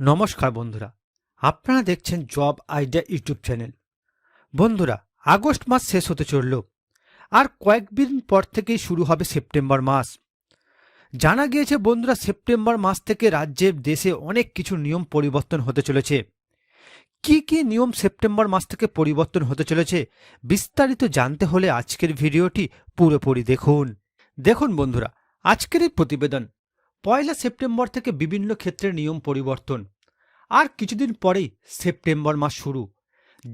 নমস্কার বন্ধুরা, আপনারা দেখছেন জব আইডিয়া ইউটিউব চ্যানেল। বন্ধুরা, আগস্ট মাস শেষ হতে চলল, আর কয়েকদিন পর থেকেই শুরু হবে সেপ্টেম্বর মাস। জানা গিয়েছে বন্ধুরা, সেপ্টেম্বর মাস থেকে রাজ্যে দেশে অনেক কিছু নিয়ম পরিবর্তন হতে চলেছে। কি কি নিয়ম সেপ্টেম্বর মাস থেকে পরিবর্তন হতে চলেছে, বিস্তারিত জানতে হলে আজকের ভিডিওটি পুরোপুরি দেখুন। দেখুন বন্ধুরা, আজকের এই প্রতিবেদন পয়লা সেপ্টেম্বর থেকে বিভিন্ন ক্ষেত্রে নিয়ম পরিবর্তন। আর কিছুদিন পরেই সেপ্টেম্বর মাস শুরু।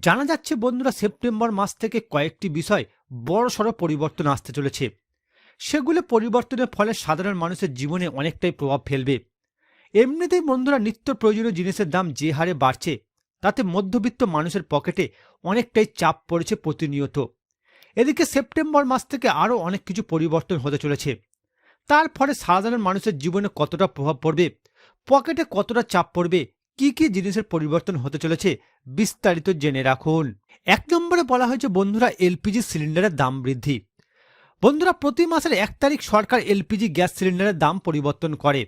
জানা যাচ্ছে বন্ধুরা, সেপ্টেম্বর মাস থেকে কয়েকটি বিষয় বড়সড় পরিবর্তন আসতে চলেছে। সেগুলো পরিবর্তনের ফলে সাধারণ মানুষের জীবনে অনেকটাই প্রভাব ফেলবে। এমনিতেই বন্ধুরা, নিত্য প্রয়োজনীয় জিনিসের দাম যে হারে বাড়ছে, তাতে মধ্যবিত্ত মানুষের পকেটে অনেকটাই চাপ পড়েছে প্রতিনিয়ত। এদিকে সেপ্টেম্বর মাস থেকে আরও অনেক কিছু পরিবর্তন হতে চলেছে। তার ফলে সাধারণ মানুষের জীবনে কতটা প্রভাব পড়বে? পকেটে কতটা চাপ পড়বে? কি কি জিনিসের পরিবর্তন হতে চলেছে? বিস্তারিত জেনে রাখুন। এক নম্বরে বলা হয়েছে, বন্ধুরা, এলপিজি সিলিন্ডারের দাম বৃদ্ধি। বন্ধুরা, প্রতি মাসের এক তারিখ সরকার এলপিজি গ্যাস সিলিন্ডারের দাম পরিবর্তন করে।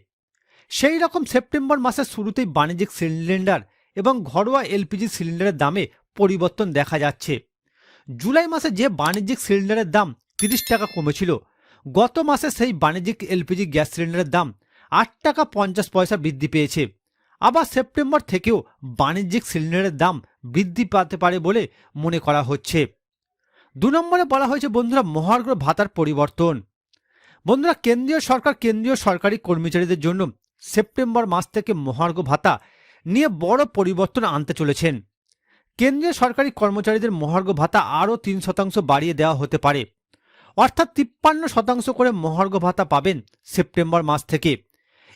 সেই রকম সেপ্টেম্বর মাসের শুরুতেই বাণিজ্যিক সিলিন্ডার এবং ঘরোয়া এলপিজি সিলিন্ডারের দামে পরিবর্তন দেখা যাচ্ছে। জুলাই মাসে যে বাণিজ্যিক সিলিন্ডারের দাম তিরিশ টাকা কমেছিল গত মাসে সেই বাণিজ্যিক এলপিজি গ্যাস সিলিন্ডারের দাম আট টাকা পঞ্চাশ পয়সা বৃদ্ধি পেয়েছে। আবার সেপ্টেম্বর থেকেও বাণিজ্যিক সিলিন্ডারের দাম বৃদ্ধি পেতে পারে বলে মনে করা হচ্ছে। দু নম্বরে বলা হয়েছে, বন্ধুরা, মহার্ঘ ভাতার পরিবর্তন। বন্ধুরা, কেন্দ্রীয় সরকার কেন্দ্রীয় সরকারি কর্মচারীদের জন্য সেপ্টেম্বর মাস থেকে মহার্ঘ ভাতা নিয়ে বড় পরিবর্তন আনতে চলেছেন। কেন্দ্রীয় সরকারি কর্মচারীদের মহার্ঘ ভাতা আরও তিন শতাংশ বাড়িয়ে দেওয়া হতে পারে। অর্থাৎ তিপ্পান্ন শতাংশ করে মহার্ঘ ভাতা পাবেন সেপ্টেম্বর মাস থেকে।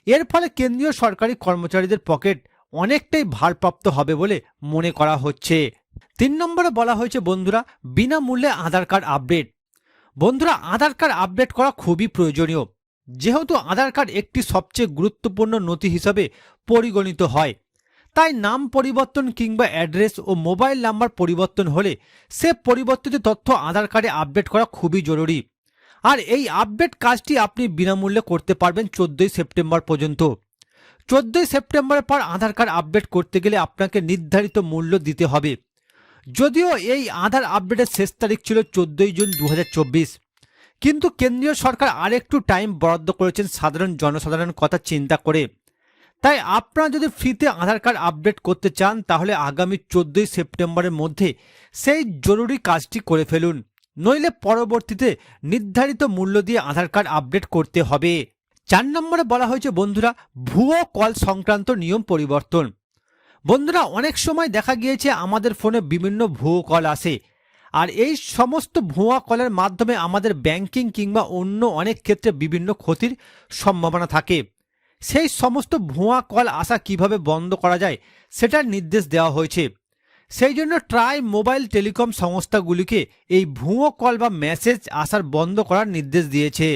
এর ফলে কেন্দ্রীয় সরকারি কর্মচারীদের পকেট অনেকটাই ভারপ্রাপ্ত হবে বলে মনে করা হচ্ছে। তিন নম্বরে বলা হয়েছে, বন্ধুরা, বিনামূল্যে আধার কার্ড আপডেট। বন্ধুরা, আধার কার্ড আপডেট করা খুবই প্রয়োজনীয়। যেহেতু আধার কার্ড একটি সবচেয়ে গুরুত্বপূর্ণ নথি হিসাবে পরিগণিত হয়। তাই নাম পরিবর্তন কিংবা অ্যাড্রেস ও মোবাইল নাম্বার পরিবর্তন হলে সে পরিবর্তিত তথ্য আধার কার্ডে আপডেট করা খুবই জরুরি। আর এই আপডেট কাজটি আপনি বিনামূল্যে করতে পারবেন চোদ্দোই সেপ্টেম্বর পর্যন্ত। চোদ্দোই সেপ্টেম্বরের পর আধার কার্ড আপডেট করতে গেলে আপনাকে নির্ধারিত মূল্য দিতে হবে। যদিও এই আধার আপডেটের শেষ তারিখ ছিল চোদ্দোই জুন দু হাজার চব্বিশ। কিন্তু কেন্দ্রীয় সরকার আরেকটু টাইম বরাদ্দ করেছেন সাধারণ জনসাধারণ কথা চিন্তা করে। তাই আপনারা যদি ফ্রিতে আধার কার্ড আপডেট করতে চান, তাহলে আগামী চোদ্দোই সেপ্টেম্বরের মধ্যে সেই জরুরি কাজটি করে ফেলুন। নইলে পরবর্তীতে নির্ধারিত মূল্য দিয়ে আধার কার্ড আপডেট করতে হবে। চার নম্বরে বলা হয়েছে, বন্ধুরা, ভুয়ো কল সংক্রান্ত নিয়ম পরিবর্তন। বন্ধুরা, অনেক সময় দেখা গিয়েছে আমাদের ফোনে বিভিন্ন ভুয়ো কল আসে। আর এই সমস্ত ভুয়া কলের মাধ্যমে আমাদের ব্যাংকিং কিংবা অন্য অনেক ক্ষেত্রে বিভিন্ন ক্ষতির সম্ভাবনা থাকে। সেই সমস্ত ভুয়া কল আসা কীভাবে বন্ধ করা যায়, সেটার নির্দেশ দেওয়া হয়েছে। সেই জন্য ট্রাই মোবাইল টেলিকম সংস্থাগুলিকে এই ভুয়ো কল বা মেসেজ আসার বন্ধ করার নির্দেশ দিয়েছে।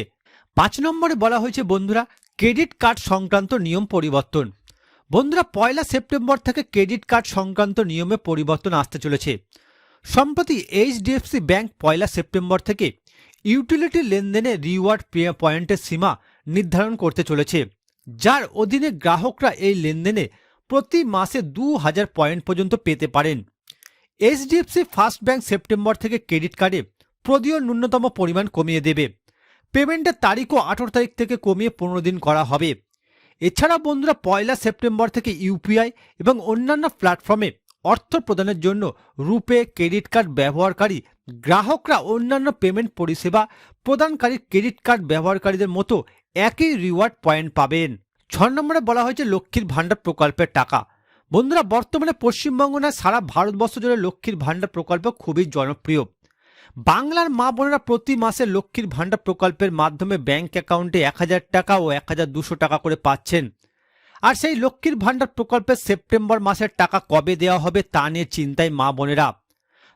পাঁচ নম্বরে বলা হয়েছে, বন্ধুরা, ক্রেডিট কার্ড সংক্রান্ত নিয়ম পরিবর্তন। বন্ধুরা, পয়লা সেপ্টেম্বর থেকে ক্রেডিট কার্ড সংক্রান্ত নিয়মে পরিবর্তন আসতে চলেছে। সম্প্রতি এইচডিএফসি ব্যাংক পয়লা সেপ্টেম্বর থেকে ইউটিলিটি লেনদেনে রিওয়ার্ড পয়েন্টের সীমা নির্ধারণ করতে চলেছে। যার অধীনে গ্রাহকরা এই লেনদেনে প্রতি মাসে দু হাজার পয়েন্ট পর্যন্ত পেতে পারেন। এইচডিএফসি ফার্স্ট ব্যাংক সেপ্টেম্বর থেকে ক্রেডিট কার্ডে প্রদীয় ন্যূনতম পরিমাণ কমিয়ে দেবে। পেমেন্টের তারিখও আঠেরো তারিখ থেকে কমিয়ে পনেরো দিন করা হবে। এছাড়া বন্ধুরা পয়লা সেপ্টেম্বর থেকে ইউপিআই এবং অন্যান্য প্ল্যাটফর্মে অর্থ প্রদানের জন্য রুপে, ক্রেডিট কার্ড ব্যবহারকারী, গ্রাহকরা অন্যান্য পেমেন্ট পরিষেবা প্রদানকারী ক্রেডিট কার্ড ব্যবহারকারীদের মতো একই রিওয়ার্ড পয়েন্ট পাবেন। ছ নম্বরে বলা হয়েছে লক্ষ্মীর ভাণ্ডার প্রকল্পের টাকা। বন্ধুরা, বর্তমানে পশ্চিমবঙ্গ না, সারা ভারতবর্ষ জুড়ে লক্ষ্মীর ভাণ্ডার প্রকল্প খুবই জনপ্রিয়। বাংলার মা বোনেরা প্রতি মাসে লক্ষ্মীর ভাণ্ডার প্রকল্পের মাধ্যমে ব্যাংক অ্যাকাউন্টে এক হাজার টাকা ও এক হাজার দুশো টাকা করে পাচ্ছেন। আর সেই লক্ষ্মীর ভাণ্ডার প্রকল্পের সেপ্টেম্বর মাসের টাকা কবে দেওয়া হবে তা নিয়ে চিন্তায় মা বোনেরা।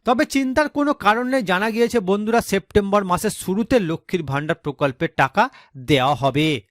তবে চিন্তার কোনো কারণ জানা গিয়েছে বন্ধুরা সেপ্টেম্বর মাসের শুরুতে লক্ষ্মীর ভাণ্ডার প্রকল্পের টাকা দেওয়া হবে।